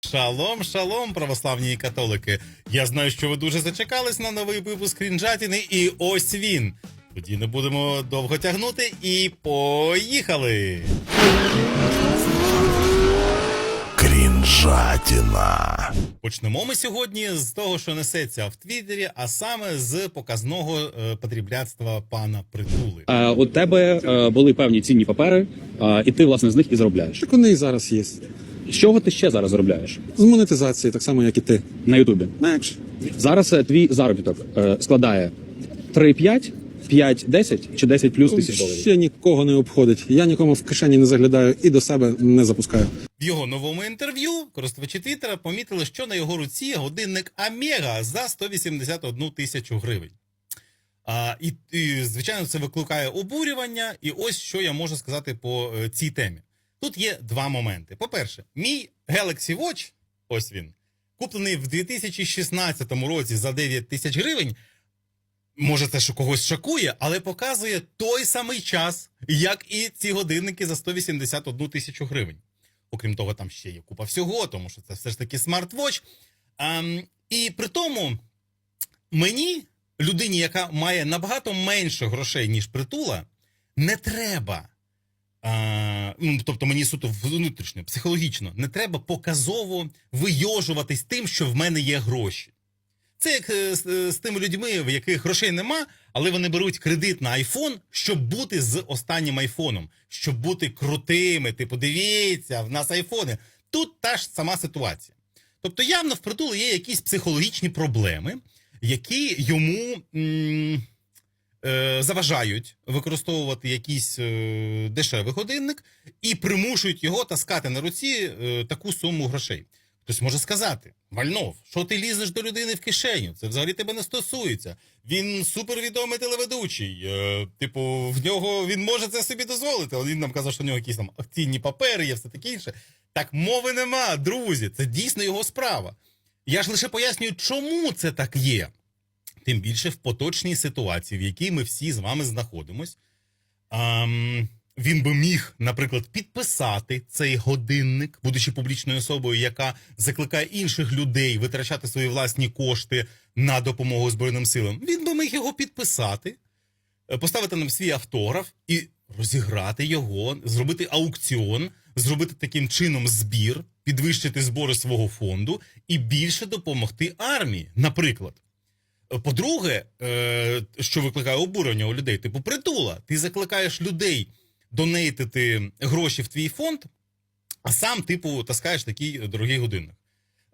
Шалом, шалом, православні католики. Я знаю, що ви дуже зачекались на новий випуск Крінжатіни, і ось він. Тоді не будемо довго тягнути і поїхали. Крінжатіна. Почнемо ми сьогодні з того, що несеться в Твіттері, а саме з показного е, потрібляцтва пана Притули. Е, у тебе е, були певні цінні папери, е, і ти власне з них і заробляєш. Так вони і зараз є. З чого ти ще зараз заробляєш З монетизації, так само, як і ти. на Ютубі? Знаєш, Зараз е, твій заробіток е, складає 3-5, 5-10 чи 10 плюс тисяч доларів. ще нікого не обходить. Я нікому в кишені не заглядаю і до себе не запускаю. В його новому інтерв'ю користувачі Твіттера помітили, що на його руці годинник Омега за 181 тисячу гривень. А, і, і, звичайно, це викликає обурювання. І ось що я можу сказати по е, цій темі. Тут є два моменти. По-перше, мій Galaxy Watch, ось він, куплений в 2016 році за 9 тисяч гривень. Може, це що когось шокує, але показує той самий час, як і ці годинники за 181 тисячу гривень. Окрім того, там ще є купа всього, тому що це все ж таки смарт-вотч. Ем, і при тому мені, людині, яка має набагато менше грошей, ніж притула, не треба. Ну, тобто мені суто внутрішньо, психологічно, не треба показово вийожуватись тим, що в мене є гроші. Це як е, з, е, з тими людьми, в яких грошей нема, але вони беруть кредит на айфон, щоб бути з останнім айфоном, щоб бути крутими. Типу, дивіться, в нас айфони. Тут та ж сама ситуація. Тобто, явно в притулу є якісь психологічні проблеми, які йому м, заважають використовувати якийсь е, дешевий годинник і примушують його таскати на руці е, таку суму грошей. Хтось може сказати: Вальнов, що ти лізеш до людини в кишеню? Це взагалі тебе не стосується. Він супервідомий телеведучий. Е, типу, в нього він може це собі дозволити. Але він нам казав, що в нього якісь там акційні папери є, все таке інше. Так мови нема, друзі. Це дійсно його справа. Я ж лише пояснюю, чому це так є. Тим більше в поточній ситуації, в якій ми всі з вами знаходимось. Він би міг, наприклад, підписати цей годинник, будучи публічною особою, яка закликає інших людей витрачати свої власні кошти на допомогу Збройним силам. Він би міг його підписати, е, поставити нам свій автограф і розіграти його, зробити аукціон, зробити таким чином збір, підвищити збори свого фонду і більше допомогти армії, наприклад. По-друге, е, що викликає обурення у людей, типу притула, ти закликаєш людей донейтити гроші в твій фонд, а сам, типу, таскаєш такий дорогий годинник.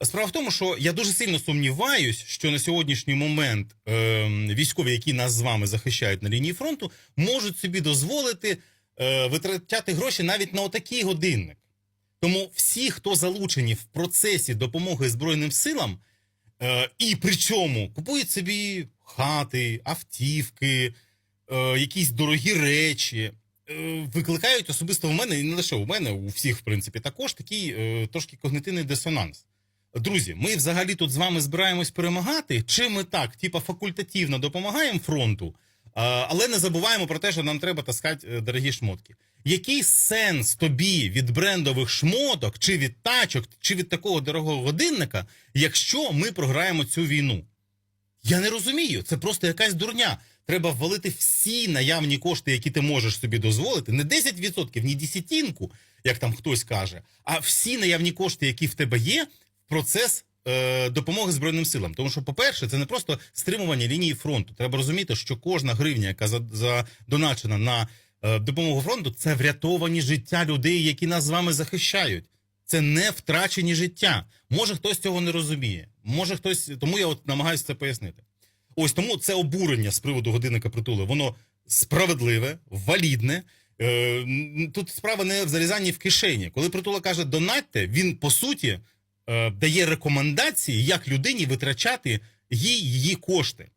Справа в тому, що я дуже сильно сумніваюсь, що на сьогоднішній момент е, військові, які нас з вами захищають на лінії фронту, можуть собі дозволити е, витрачати гроші навіть на отакий годинник. Тому всі, хто залучені в процесі допомоги Збройним силам, і при цьому купують собі хати, автівки, е, якісь дорогі речі, е, викликають особисто в мене, і не лише у мене, у всіх, в принципі, також такий е, трошки когнитивний дисонанс. Друзі, ми взагалі тут з вами збираємось перемагати. Чи ми так, типа факультативно допомагаємо фронту, але не забуваємо про те, що нам треба таскати е, дорогі шмотки. Який сенс тобі від брендових шмоток, чи від тачок, чи від такого дорогого годинника, якщо ми програємо цю війну? Я не розумію. Це просто якась дурня. Треба ввалити всі наявні кошти, які ти можеш собі дозволити, не 10%, ні десятинку, як там хтось каже, а всі наявні кошти, які в тебе є, в процес е, допомоги Збройним силам. Тому що, по-перше, це не просто стримування лінії фронту. Треба розуміти, що кожна гривня, яка за- задоначена на е, допомогу фронту, це врятовані життя людей, які нас з вами захищають. Це не втрачені життя. Може, хтось цього не розуміє. Може хтось, тому я от намагаюся це пояснити. Ось тому це обурення з приводу годинника притули. Воно справедливе, валідне. Е, тут справа не в залізанні в кишені. Коли притула каже донатьте, він по суті е, дає рекомендації, як людині витрачати їй її кошти.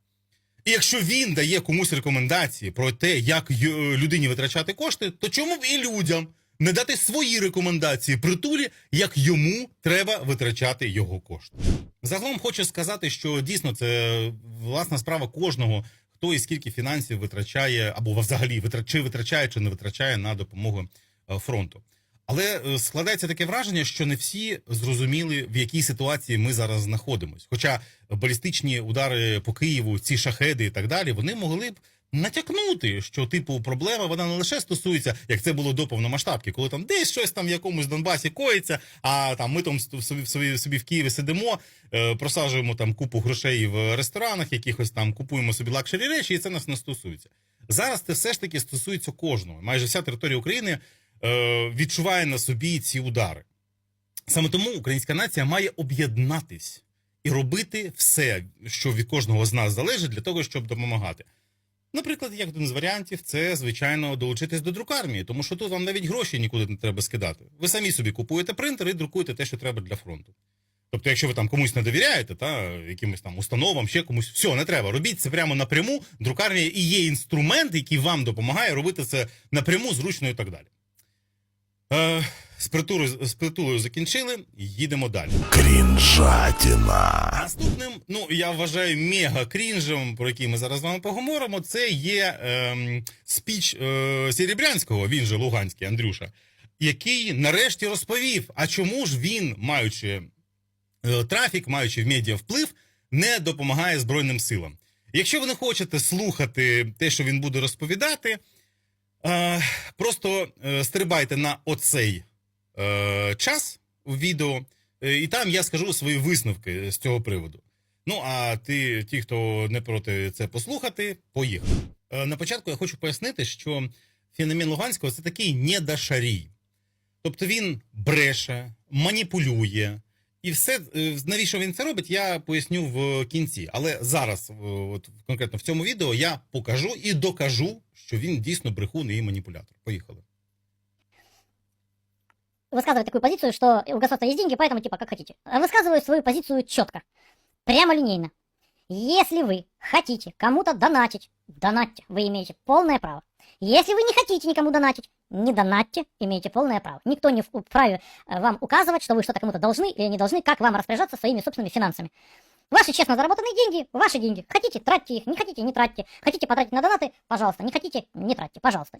І якщо він дає комусь рекомендації про те, як людині витрачати кошти, то чому б і людям не дати свої рекомендації притулі, як йому треба витрачати його кошти? Загалом хочу сказати, що дійсно це власна справа кожного, хто і скільки фінансів витрачає, або взагалі витра- чи витрачає, чи не витрачає на допомогу е, фронту. Але е, складається таке враження, що не всі зрозуміли, в якій ситуації ми зараз знаходимося. Хоча балістичні удари по Києву, ці шахеди і так далі, вони могли б натякнути, що типу проблема вона не лише стосується, як це було до повномасштабки, коли там десь щось там в якомусь Донбасі коїться, а там ми там собі, собі, собі в Києві сидимо, е, просаджуємо там купу грошей в ресторанах, якихось там купуємо собі лакшері речі, і це нас не стосується. Зараз це все ж таки стосується кожного. Майже вся територія України відчуває на собі ці удари. Саме тому українська нація має об'єднатись і робити все, що від кожного з нас залежить, для того, щоб допомагати. Наприклад, як один з варіантів, це звичайно долучитись до друкармії, тому що тут вам навіть гроші нікуди не треба скидати. Ви самі собі купуєте принтер і друкуєте те, що треба для фронту. Тобто, якщо ви там комусь не довіряєте, та якимось там установам, ще комусь, все, не треба. Робіть це прямо напряму. Друкармія і є інструмент, який вам допомагає робити це напряму, зручно і так далі. Е, з, притулою, з притулою закінчили, їдемо далі. Крінжатіна. Наступним, ну я вважаю, мега крінжем, про який ми зараз з вами поговоримо, це є ем, спіч е, Серебрянського, він же Луганський Андрюша, який нарешті розповів, а чому ж він, маючи е, трафік, маючи в медіа вплив, не допомагає Збройним силам. Якщо ви не хочете слухати те, що він буде розповідати, просто е, стрибайте на оцей е, час у відео. Е, І там я скажу свої висновки з цього приводу. Ну а ти, ті, хто не проти це послухати, поїхали. На початку я хочу пояснити, що феномен Луганського це такий недошарій. Тобто він бреше, маніпулює. І все, навіщо він це робить, я поясню в кінці. Але зараз, от конкретно в цьому відео, я покажу і докажу, що він дійсно брехун і маніпулятор. Поїхали. высказывать такую позицию, что у государства есть деньги, поэтому типа как хотите. А Высказываю свою позицию четко, прямо линейно. Если вы хотите кому-то донатить, донатьте, вы имеете полное право. Если вы не хотите никому донатить, не донатьте, имеете полное право. Никто не вправе э, вам указывать, что вы что-то кому-то должны или не должны, как вам распоряжаться своими собственными финансами. Ваши честно заработанные деньги, ваши деньги. Хотите, тратьте их, не хотите, не тратьте. Хотите потратить на донаты, пожалуйста. Не хотите, не тратьте, пожалуйста.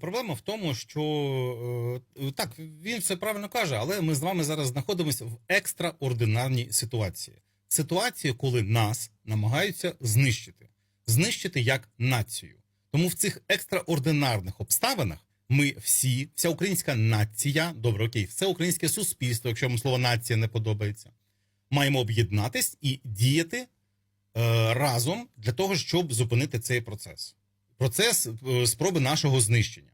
Проблема в тому, що е, так, він все правильно каже, але ми з вами зараз знаходимося в екстраординарній ситуації. Ситуації, коли нас намагаються знищити, знищити як націю. Тому в цих екстраординарних обставинах ми всі, вся українська нація, добре, окей, все українське суспільство, якщо вам слово нація не подобається, маємо об'єднатись і діяти е, разом для того, щоб зупинити цей процес процес е, спроби нашого знищення.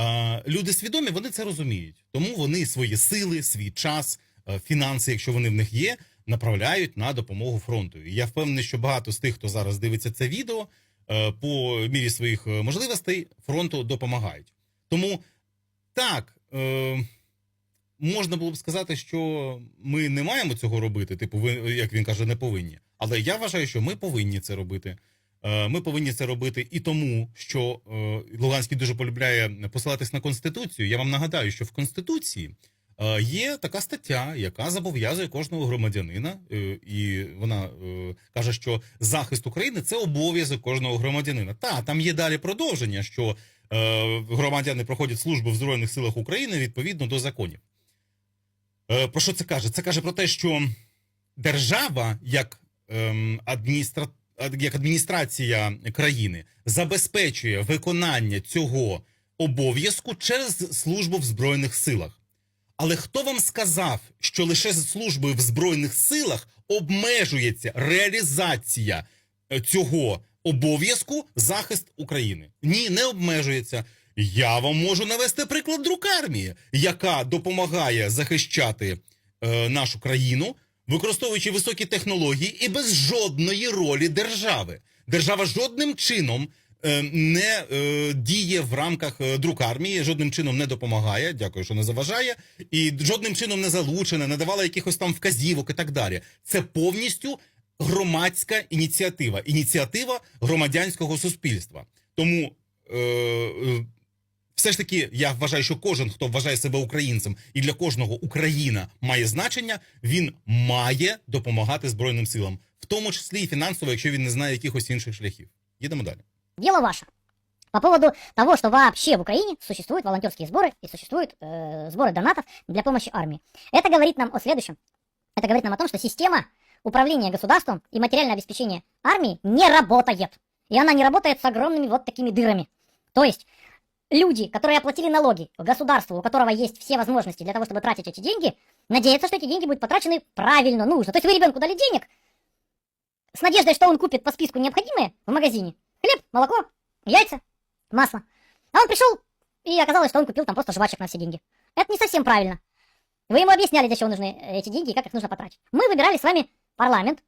Е, Люди свідомі, вони це розуміють, тому вони свої сили, свій час, е, фінанси, якщо вони в них є, направляють на допомогу фронту. І я впевнений, що багато з тих, хто зараз дивиться це відео, е, по мірі своїх е, можливостей фронту допомагають. Тому так. е, Можна було б сказати, що ми не маємо цього робити, типу, ви, як він каже, не повинні. Але я вважаю, що ми повинні це робити. Е, Ми повинні це робити і тому, що е, Луганський дуже полюбляє посилатись на конституцію. Я вам нагадаю, що в конституції е, є така стаття, яка зобов'язує кожного громадянина, і вона каже, що захист України це обов'язок кожного громадянина. Та там є далі продовження, що громадяни проходять службу в Збройних силах України відповідно до законів. Е, Про що це каже? Це каже про те, що держава як ем, адміністра... як адміністрація країни забезпечує виконання цього обов'язку через службу в Збройних силах. Але хто вам сказав, що лише службою в Збройних силах обмежується реалізація е, цього обов'язку захист України? Ні, не обмежується. Я вам можу навести приклад друкармії, яка допомагає захищати е, нашу країну, використовуючи високі технології і без жодної ролі держави. Держава жодним чином е, не е, діє в рамках е, друкармії, жодним чином не допомагає. Дякую, що не заважає, і жодним чином не залучена, не давала якихось там вказівок і так далі. Це повністю громадська ініціатива, ініціатива громадянського суспільства. Тому. Е, е, все ж таки, я вважаю, що кожен, хто вважає себе українцем, і для кожного Україна має значення, він має допомагати Збройним силам, в тому числі і фінансово, якщо він не знає якихось інших шляхів. Їдемо далі. Дело ваше. по поводу того, что вообще в Украине существуют волонтерские сборы и существуют э, сборы донатов для помощи армии. Это говорит нам о следующем. Это говорит нам о том, что система управления государством и материальное обеспечение армии не работает. И она не работает с огромными вот такими дырами. То есть люди, которые оплатили налоги государству, у которого есть все возможности для того, чтобы тратить эти деньги, надеются, что эти деньги будут потрачены правильно, нужно. То есть вы ребенку дали денег с надеждой, что он купит по списку необходимые в магазине. Хлеб, молоко, яйца, масло. А он пришел, и оказалось, что он купил там просто жвачек на все деньги. Это не совсем правильно. Вы ему объясняли, для чего нужны эти деньги и как их нужно потратить. Мы выбирали с вами парламент,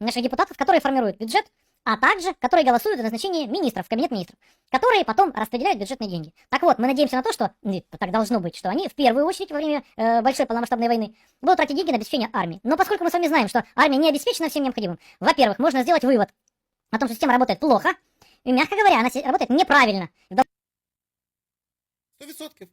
наших депутатов, которые формируют бюджет, а также которые голосуют за назначение министров в кабинет министров, которые потом распределяют бюджетные деньги. Так вот, мы надеемся на то, что ну, так должно быть, что они в первую очередь во время э, большой полномасштабной войны будут тратить деньги на обеспечение армии. Но поскольку мы с вами знаем, что армия не обеспечена всем необходимым, во-первых, можно сделать вывод о том, что система работает плохо, и, мягко говоря, она се- работает неправильно. 100%.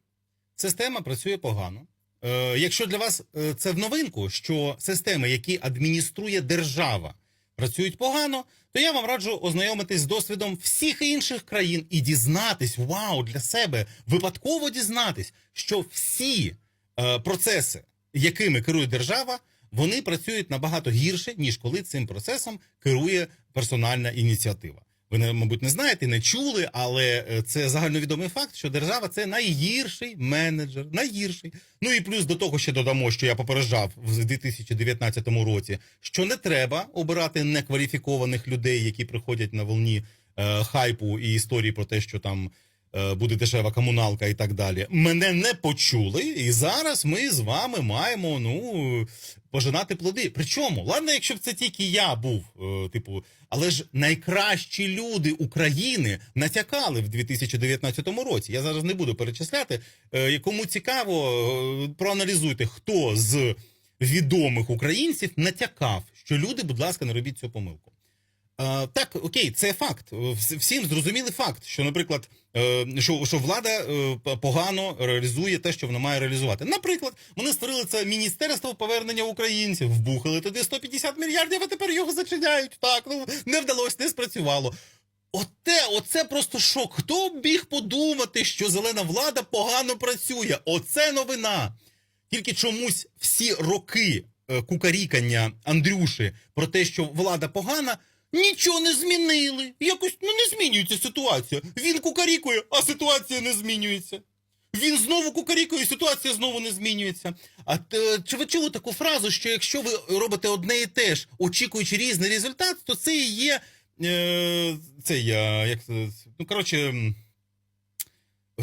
Система працює погано. Е, якщо для вас е, це в новинку, що системи, які адмініструє держава, працюють погано, то я вам раджу ознайомитись з досвідом всіх інших країн і дізнатись, вау, для себе випадково дізнатись, що всі е, процеси, якими керує держава, вони працюють набагато гірше, ніж коли цим процесом керує персональна ініціатива. Ви, не- мабуть, не знаєте, не чули, але е, це загальновідомий факт, що держава це найгірший менеджер, найгірший. Ну і плюс до того ще додамо, що я попереджав в 2019 році, що не треба обирати некваліфікованих людей, які приходять на волні е, хайпу і історії про те, що там буде дешева комуналка і так далі. Мене не почули, і зараз ми з вами маємо ну пожинати плоди. Причому, ладно, якщо б це тільки я був, е, типу, але ж найкращі люди України натякали в 2019 році. Я зараз не буду перечисляти. Е, Кому цікаво, е, проаналізуйте, хто з відомих українців натякав, що люди, будь ласка, не робіть цю помилку. Е, так, окей, це факт. Всім зрозумілий факт, що, наприклад, е, що, що влада е, погано реалізує те, що вона має реалізувати. Наприклад, вони створили це міністерство повернення українців, вбухали туди 150 мільярдів, а тепер його зачиняють. Так, ну не вдалося, не спрацювало. Оте, оце просто шок. Хто б міг подумати, що зелена влада погано працює? Оце новина. Тільки чомусь всі роки кукарікання Андрюши про те, що влада погана, нічого не змінили. Якось ну не змінюється ситуація. Він кукарікує, а ситуація не змінюється. Він знову кукарікує, ситуація знову не змінюється. А е, чи ви чули таку фразу, що якщо ви робите одне і те ж, очікуючи різний результат, то це і є. Е, це я, як ну коротше,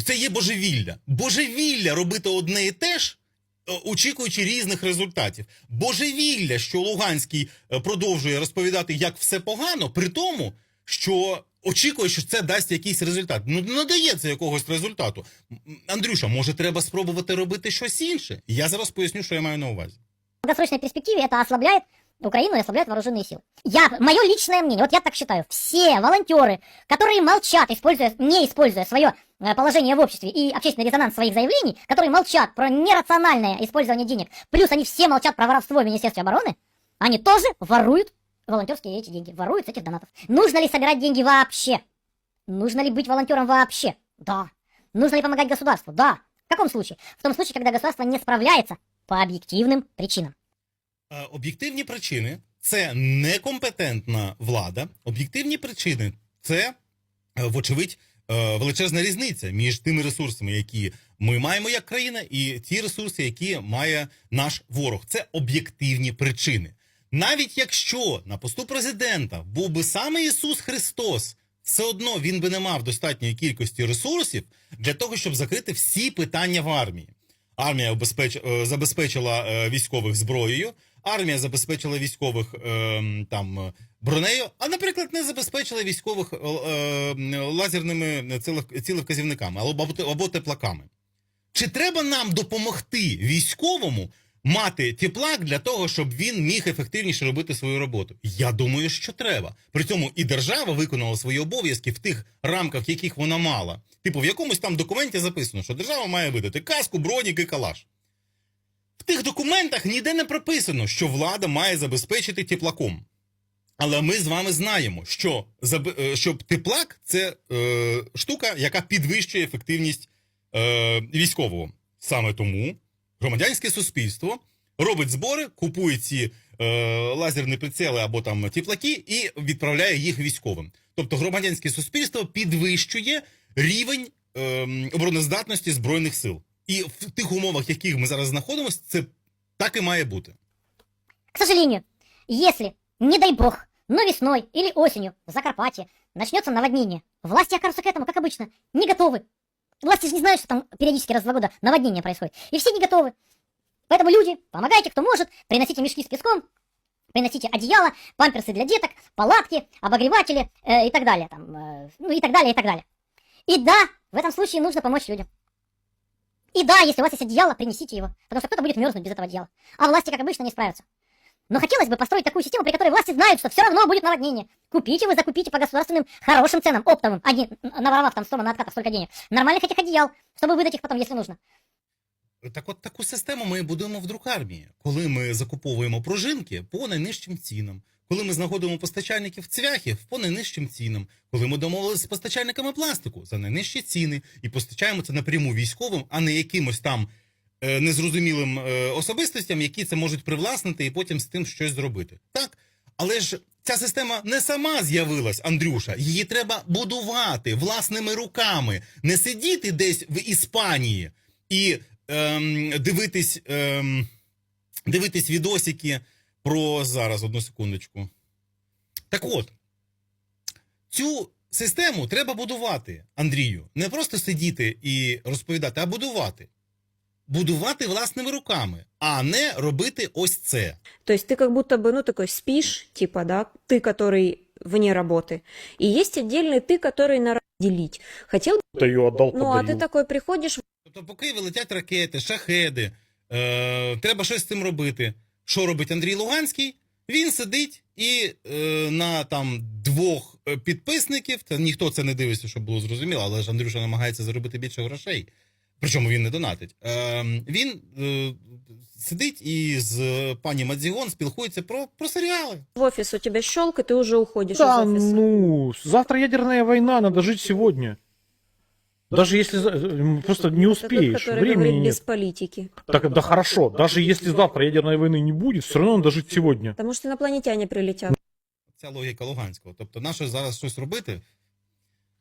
це є божевілля. Божевілля робити одне і те ж, очікуючи різних результатів. Божевілля, що Луганський е, продовжує розповідати, як все погано, при тому, що очікує, що це дасть якийсь результат. Ну не дає це якогось результату. Андрюша, може, треба спробувати робити щось інше? Я зараз поясню, що я маю на увазі. В долгосрочной перспективе это ослабляет Украину и ослабляет вооруженные силы. Я, мое личное мнение, вот я так считаю, все волонтеры, которые молчат, используя, не используя свое э, положение в обществе и общественный резонанс своих заявлений, которые молчат про нерациональное использование денег, плюс они все молчат про воровство в Министерстве обороны, они тоже воруют волонтерские эти деньги, воруют с этих донатов. Нужно ли собирать деньги вообще? Нужно ли быть волонтером вообще? Да. Нужно ли помогать государству? Да. В каком случае? В том случае, когда государство не справляется по объективным причинам. Е, Об'єктивні причини це некомпетентна влада. Об'єктивні причини це, е, вочевидь, е, величезна різниця між тими ресурсами, які ми маємо як країна, і ті ресурси, які має наш ворог. Це об'єктивні причини. Навіть якщо на посту президента був би саме Ісус Христос, все одно він би не мав достатньої кількості ресурсів для того, щоб закрити всі питання в армії. Армія забезпечила військових зброєю, армія забезпечила військових е, там бронею, а, наприклад, не забезпечила військових е, е, лазерними цілевказівниками або, або теплаками. Чи треба нам допомогти військовому мати теплак для того, щоб він міг ефективніше робити свою роботу? Я думаю, що треба. При цьому і держава виконала свої обов'язки в тих рамках, яких вона мала. Типу, в якомусь там документі записано, що держава має видати каску, бронік і калаш. Тих документах ніде не прописано, що влада має забезпечити теплаком. Але ми з вами знаємо, що, е, що теплак це е, штука, яка підвищує ефективність е, військового. Саме тому громадянське суспільство робить збори, купує ці е, лазерні прицели або там тіплаки і відправляє їх військовим. Тобто громадянське суспільство підвищує рівень е, обороноздатності збройних сил. І в тих умовах, в яких ми зараз знаходимося, це так і має бути. К сожалению, если, не дай бог, но весной или осенью в Закарпатье начнется наводнение, власти окажутся к этому, как обычно, не готовы. Власти же не знают, что там периодически раз в два года наводнение происходит. И все не готовы. Поэтому люди, помогайте, кто может, приносите мешки с песком, приносите одеяло, памперсы для деток, палатки, обогреватели э, и так далее. Там, э, ну и так далее, и так далее. И да, в этом случае нужно помочь людям. И да, если у вас есть одеяло, принесите его, потому что кто-то будет мерзнуть без этого одеяла. А власти, как обычно, не справятся. Но хотелось бы построить такую систему, при которой власти знают, что все равно будет наводнение. Купите вы, закупите по государственным хорошим ценам, оптовым, а не наворовав там 100 на откатах столько денег. Нормальных этих одеял, чтобы выдать их потом, если нужно. Так от таку систему ми будуємо в друкармії, коли ми закуповуємо пружинки по найнижчим цінам, коли ми знаходимо постачальників цвяхів по найнижчим цінам, коли ми домовилися з постачальниками пластику за найнижчі ціни і постачаємо це напряму військовим, а не якимось там е, незрозумілим е, особистостям, які це можуть привласнити і потім з тим щось зробити. Так, але ж ця система не сама з'явилась, Андрюша. Її треба будувати власними руками, не сидіти десь в Іспанії і ем, дивитись, ем, дивитись відосики про зараз одну секундочку. Так от, цю систему треба будувати, Андрію. Не просто сидіти і розповідати, а будувати. Будувати власними руками, а не робити ось це. То есть ты как будто бы, ну, такой спишь, типа, да, ты, который вне работы, и есть отдельный ты, который на работе делить. Хотел, бы- Даю, отдал, ну, а подаю. ты такой приходишь Тобто, по Києву летять ракети, шахеди, е, треба щось з цим робити. Що робить Андрій Луганський? Він сидить і е, на там двох е, підписників, та ніхто це не дивиться, щоб було зрозуміло, але ж Андрюша намагається заробити більше грошей. Причому він не донатить. Е, він е, сидить і з пані Мадзігон спілкується про, про серіали. в офис, у тебя щелк, и ты уже уходишь Да, из офиса. ну, завтра ядерная война, надо жить сегодня. Даже если за- э, просто не Это тот, успеешь, который времени говорит нет. без политики. Так, да хорошо, даже если завтра ядерной войны не будет, все равно надо жить сегодня. Потому что инопланетяне прилетят. Ця логіка Луганського. Тобто, нащо зараз щось робити?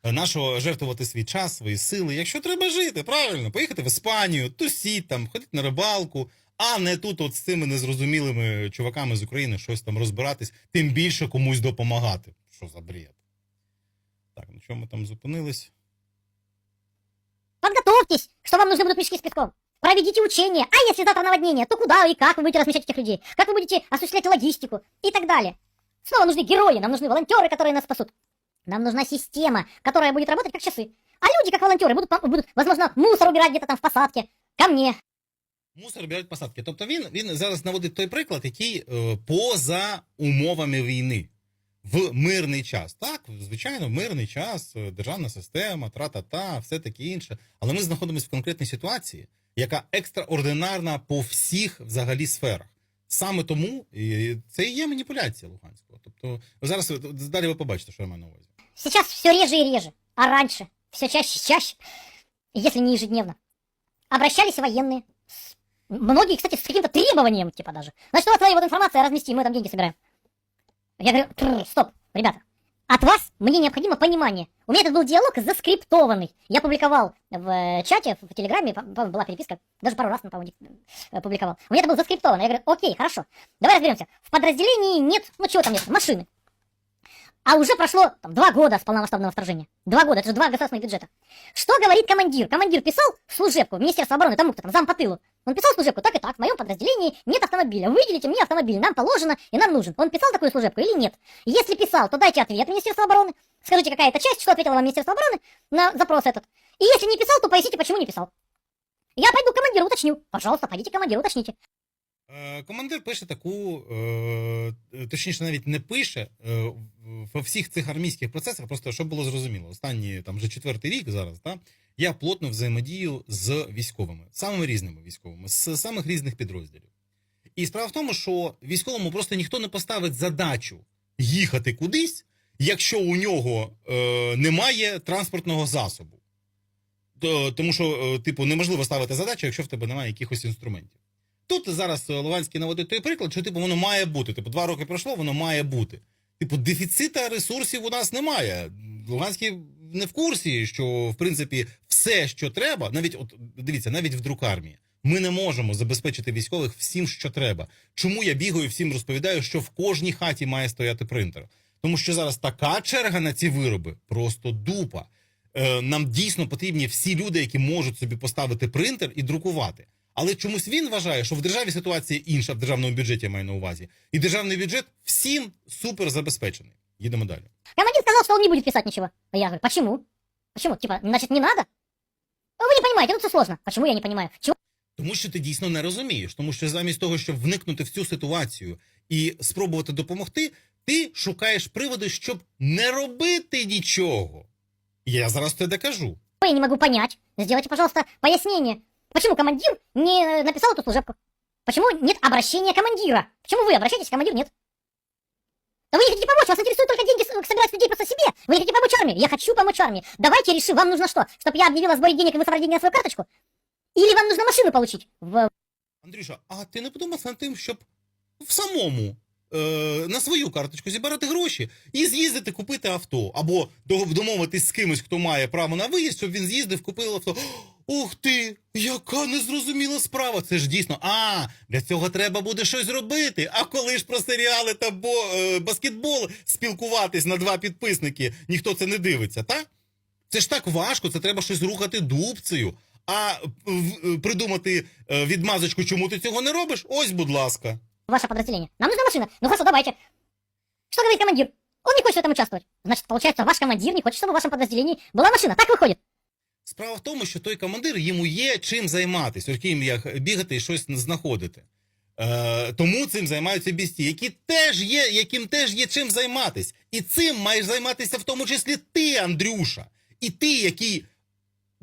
Е, Нащо жертвувати свій час, свої сили? Якщо треба жити, правильно, поїхати в Іспанію, тусіть там, ходити на рибалку, а не тут от з цими незрозумілими чуваками з України щось там розбиратись, тим більше комусь допомагати. Що за бред? Так, на чому ми там зупинились? Подготовьтесь, что вам нужны будут мешки с песком. Проведите учения. А если завтра наводнение, то куда и как вы будете размещать этих людей? Как вы будете осуществлять логистику и так далее? Снова нужны герои, нам нужны волонтеры, которые нас спасут. Нам нужна система, которая будет работать как часы. А люди, как волонтеры, будут, пом- будут возможно, мусор убирать где-то там в посадке, ко мне. Мусор беруть посадки. Тобто він, він зараз наводить той приклад, який е, поза умовами війни. В мирний час. Так, звичайно, в мирний час, е, державна система, тра-та-та, все таке інше. Але ми знаходимося в конкретній ситуації, яка екстраординарна по всіх взагалі сферах. Саме тому і це і є маніпуляція Луганського. Тобто, зараз е, далі ви побачите, що я маю на увазі. Сейчас все реже и реже, а раньше все чаще и чаще, если не ежедневно, обращались военные. Многие, кстати, с каким-то требованием, типа даже. Значит, у вас твоя вот информация, размести, мы там деньги собираем. Я говорю, «Тррр, стоп, ребята, от вас мне необходимо понимание. У меня этот был диалог заскриптованный. Я публиковал в э, чате, в Телеграме, была переписка, даже пару раз, по-моему, э, публиковал. У меня это был заскриптовано. Я говорю, окей, хорошо, давай разберемся. В подразделении нет, ну чего там нет, машины. А уже прошло там, два года с полномасштабного вторжения. Два года, это же два государственных бюджета. Что говорит командир? Командир писал служебку в Министерство обороны, тому кто там, зам по тылу. Он писал служебку, так и так, в моем подразделении нет автомобиля. Выделите мне автомобиль, нам положено и нам нужен. Он писал такую служебку или нет? Если писал, то дайте ответ Министерства обороны. Скажите, какая это часть, что ответила вам Министерство обороны на запрос этот. И если не писал, то поясните, почему не писал. Я пойду к командиру уточню. Пожалуйста, пойдите к командиру уточните. Е, Командир пише таку, е, точніше, навіть не пише е, во всіх цих армійських процесах, просто щоб було зрозуміло. Останні там вже четвертий рік зараз, та, я плотно взаємодію з військовими, самими різними військовими, з самих різних підрозділів. І справа в тому, що військовому просто ніхто не поставить задачу їхати кудись, якщо у нього е, немає транспортного засобу. То- Тому що, типу, неможливо ставити задачу, якщо в тебе немає якихось інструментів. Тут зараз е, Луганський наводить той приклад, що типу воно має бути. Типу, два роки пройшло, воно має бути. Типу, дефіцита ресурсів у нас немає. Луганський не в курсі, що в принципі все, що треба, навіть от дивіться, навіть в друкармії, ми не можемо забезпечити військових всім, що треба. Чому я бігаю всім розповідаю, що в кожній хаті має стояти принтер? Тому що зараз така черга на ці вироби, просто дупа. Е, нам дійсно потрібні всі люди, які можуть собі поставити принтер і друкувати. Але чомусь він вважає, що в державі ситуація інша, в державному бюджеті я маю на увазі. І державний бюджет всім супер забезпечений. Їдемо далі. Командир сказал, что он не будет писать ничего. А я говорю, почему? Почему? Типа, значит, не надо? Вы не понимаете, ну это сложно. Почему я не понимаю? Чего Тому що ти дійсно не розумієш, тому що замість того, щоб вникнути в цю ситуацію і спробувати допомогти, ти шукаєш приводи, щоб не робити нічого. Я зараз це докажу. я не могу понять? Сделайте, пожалуйста, пояснение. Почему командир не э, написал эту служебку? Почему нет обращения командира? Почему вы обращаетесь, командир нет? Да вы не хотите помочь, вас интересует только деньги с- собирать людей просто себе. Вы не хотите помочь армии. Я хочу помочь армии. Давайте решим, вам нужно что? Чтобы я объявила сборе денег, и вы собрали деньги на свою карточку? Или вам нужно машину получить? В... Андрюша, а ти не подумав над тим, щоб в самому е, на свою карточку зібрати гроші і з'їздити купити авто, або до- домовитись з кимось, хто має право на виїзд, щоб він з'їздив, купив авто. Ух ти, яка незрозуміла справа. Це ж дійсно. А, для цього треба буде щось робити. А коли ж про серіали та бо, е, баскетбол спілкуватись на два підписники, ніхто це не дивиться, так? Це ж так важко, це треба щось рухати дубцею. А в- придумати е, відмазочку, чому ти цього не робиш? Ось, будь ласка. ваше подразделение. Нам нужна машина. Ну хорошо, давайте. Что говорит командир? Он не хочет в этом участвовать. Значит, получается, ваш командир не хочет, чтобы в вашем подразделении была машина. Так выходит. Справа в тому, що той командир йому є чим займатися, окрім як бігати і щось знаходити. Е, тому цим займаються бісті, які теж є, яким теж є чим займатися. І цим маєш займатися в тому числі ти, Андрюша. І ти, який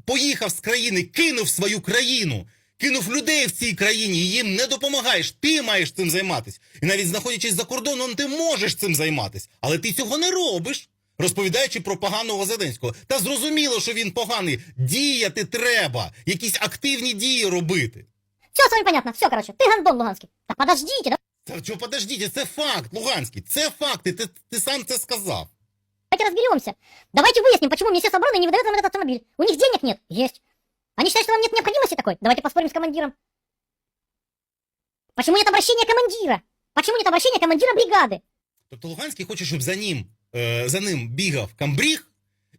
поїхав з країни, кинув свою країну, кинув людей в цій країні і їм не допомагаєш. Ти маєш цим займатися. І навіть знаходячись за кордоном, ти можеш цим займатися. Але ти цього не робиш Розповідаючи про поганого Зеленського. Та зрозуміло, що він поганий. Діяти треба, якісь активні дії робити. Все с вами понятно. Все, короче. Ты гандон луганский. Да подождите, Та що, подождіть, це факт, Луганський, це факт, і ти, ти сам це сказав. давайте разберемся. Давайте выясним, почему Министерство обороны не выдает вам этот автомобиль. У них денег нет. Есть. Они считают, что вам нет необходимости такой. Давайте поспорим с командиром. Почему нет обращения командира? Почему нет обращения командира бригады? Тобто Луганський хоче, щоб за ним, е, за ним бігав камбріг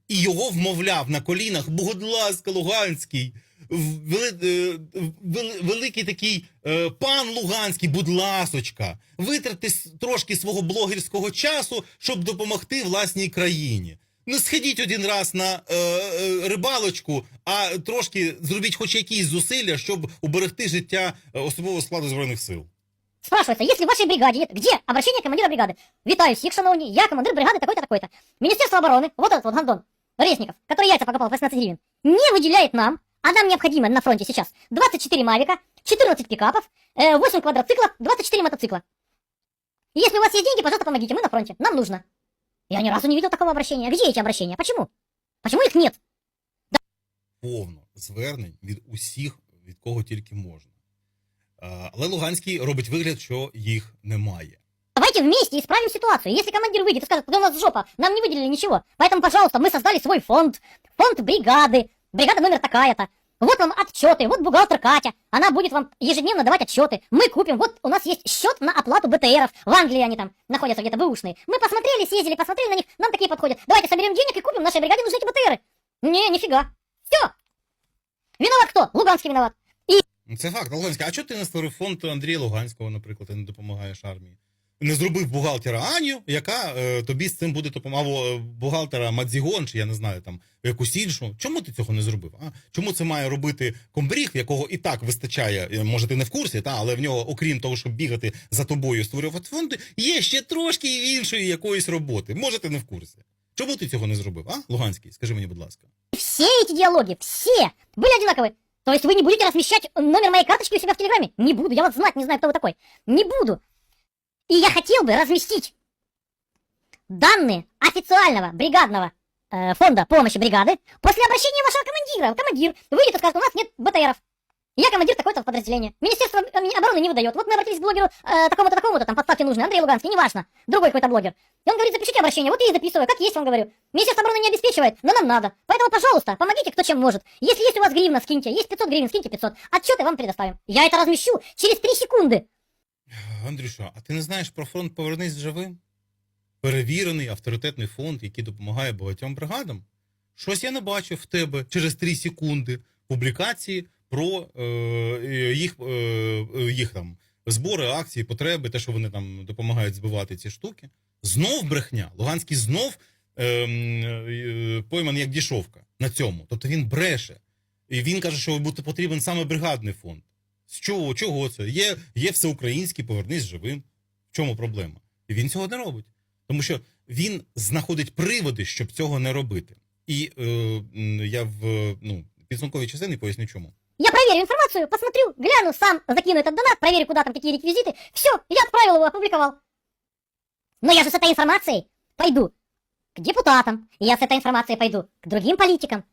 і його вмовляв на колінах, будь ласка, Луганський, е, великий такий е, пан Луганський, будь ласочка, витратьте с- трошки свого блогерського часу, щоб допомогти власній країні. Не сходіть один раз на е, е, рибалочку, а трошки зробіть хоч якісь зусилля, щоб уберегти життя е, особового складу Збройних сил. Спрашивается, если в вашей бригаде нет, где обращение командира бригады? Витаю всех, шановні, я командир бригады такой-то, такой-то. Министерство обороны, вот этот вот гандон, Резников, который яйца покопал по 18 гривен, не выделяет нам, а нам необходимо на фронте сейчас 24 Мавика, 14 пикапов, э, 8 квадроциклов, 24 мотоцикла. Если у вас есть деньги, пожалуйста, помогите, мы на фронте, нам нужно. Я ни разу не видел такого обращения. Где эти обращения? Почему? Почему их нет? повно звернень від усіх, від кого тільки можна. Е, Але Луганський робить вигляд, що їх немає. Давайте вместе исправим ситуацию. Если командир выйдет и скажет, да у нас жопа, нам не выделили ничего. Поэтому, пожалуйста, мы создали свой фонд. Фонд бригады. Бригада номер такая-то. Вот вам отчеты, вот бухгалтер Катя. Она будет вам ежедневно давать отчеты. Мы купим, вот у нас есть счет на оплату БТРов. В Англии они там находятся где-то бэушные. Мы посмотрели, съездили, посмотрели на них, нам такие подходят. Давайте соберем денег и купим, нашей бригаде нужны эти БТРы. Не, нифига. Все. Виноват кто? Луганский виноват. Це факт, Луганський. А чого ти не створив фонд Андрія Луганського, наприклад, і не допомагаєш армії? Не зробив бухгалтера Аню, яка е, тобі з цим буде допомагати або, е, бухгалтера Мадзігон, чи я не знаю, там якусь іншу. Чому ти цього не зробив? А? Чому це має робити комбріг, в якого і так вистачає, е, може ти не в курсі, та, але в нього, окрім того, щоб бігати за тобою, створювати фонди, є ще трошки іншої якоїсь роботи. Може, ти не в курсі. Чому ти цього не зробив? А, Луганський, скажи мені, будь ласка. Все эти диалоги, все, были одинаковые. То есть вы не будете размещать номер моей карточки у себя в Телеграме? Не буду, я вот знать не знаю, кто вы такой. Не буду. И я хотел бы разместить данные официального бригадного э, фонда помощи бригады после обращения вашего командира. Командир выйдет и скажет, у нас нет БТРов. Я командир такой-то подразделения. Министерство э, обороны не выдает. Вот мы обратились к блогеру э, такому-то, такому-то, там подставки нужны, Андрей Луганский, неважно, другой какой-то блогер. И он говорит, запишите обращение, вот я и записываю, как есть вам говорю. Министерство обороны не обеспечивает, но нам надо. Поэтому, пожалуйста, помогите, кто чем может. Если есть у вас гривна, скиньте. Есть 500 гривен, скиньте 500. Отчеты вам предоставим. Я это размещу через 3 секунды. Андрюша, а ти не знаєш про фонд Повернись живим? Перевірений авторитетний фонд, який допомагає багатьом бригадам. Щось я не бачив в тебе через 3 секунди публікації про е, їх, е, їх там збори, акції, потреби, те, що вони там допомагають збивати ці штуки. Знов брехня. Луганський знов е, е, пойманий як дішовка на цьому. Тобто він бреше. І він каже, що буде потрібен саме бригадний фонд. З чого? Чого це? Є, є всеукраїнський, повернись живим. В чому проблема? І він цього не робить. Тому що він знаходить приводи, щоб цього не робити. І е, я в ну, підсумковій частині поясню чому Я проверю информацию, посмотрю, гляну, сам закину этот донат, проверю, куда там какие реквизиты. Все, я отправил его, опубликовал. Но я же с этой информацией пойду к депутатам. И я с этой информацией пойду к другим политикам.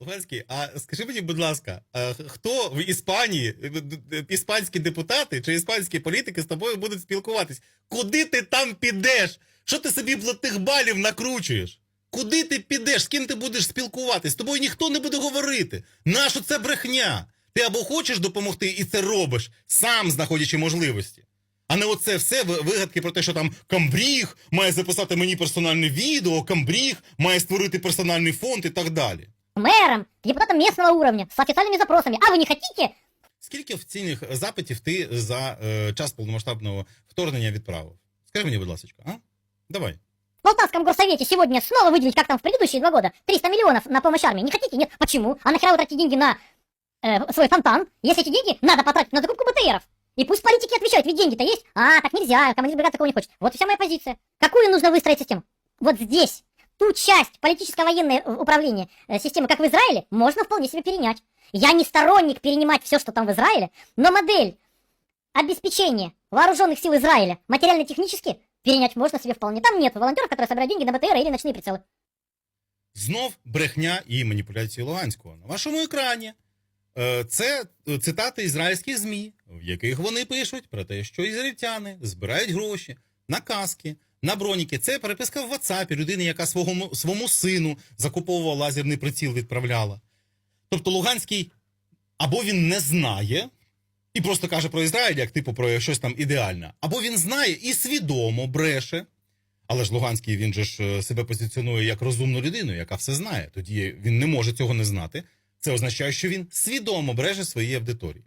Луганський, а скажи мені, будь ласка, а хто в Іспанії, е, д- д- іспанські депутати чи іспанські політики з тобою будуть спілкуватись? Куди ти там підеш? Що ти собі блатих балів накручуєш? Куди ти підеш? З ким ти будеш спілкуватись? З тобою ніхто не буде говорити. Нащо це брехня? Ти або хочеш допомогти і це робиш, сам знаходячи можливості. А не оце все ви- вигадки про те, що там Камбріг має записати мені персональне відео, Камбріг має створити персональний фонд і так далі. Мэром, к депутатам местного уровня, с официальными запросами. А вы не хотите? Скільки офіційних запитів ти за е, час повномасштабного вторгнення відправив? Скажи мені, будь ласка, а? Давай. В Полтавском горсовете сегодня снова выделить, как там в предыдущие два года, 300 миллионов на помощь армии. Не хотите? Нет. Почему? А нахера вы тратите деньги на э, свой фонтан, если эти деньги надо потратить на закупку БТРов? И пусть политики отвечают, ведь деньги-то есть. А, так нельзя, командир бригады такого не хочет. Вот и вся моя позиция. Какую нужно выстроить систему? Вот здесь. Ту часть политическо-военной э, управления э, системы, как в Израиле, можно вполне себе перенять. Я не сторонник перенимать все, что там в Израиле, но модель обеспечения вооруженных сил Израиля материально-технически перенять можно себе вполне. Там нет волонтеров, которые собирают деньги на БТР или ночные прицелы. Знов брехня і маніпуляції Луганського. На вашому екрані е, Це е, цитати ізраїльських ЗМІ, в яких вони пишуть про те, що ізраїльтяни збирають гроші на каски, на броніки. Це переписка в WhatsApp людини, яка свого, своєму сину закуповувала лазерний приціл, відправляла. Тобто Луганський або він не знає і просто каже про Ізраїль, як типу про щось там ідеальне, або він знає і свідомо бреше. Але ж Луганський він же ж е, себе позиціонує як розумну людину, яка все знає. Тоді він не може цього не знати. Це означає, що він свідомо бреже своїй аудиторії.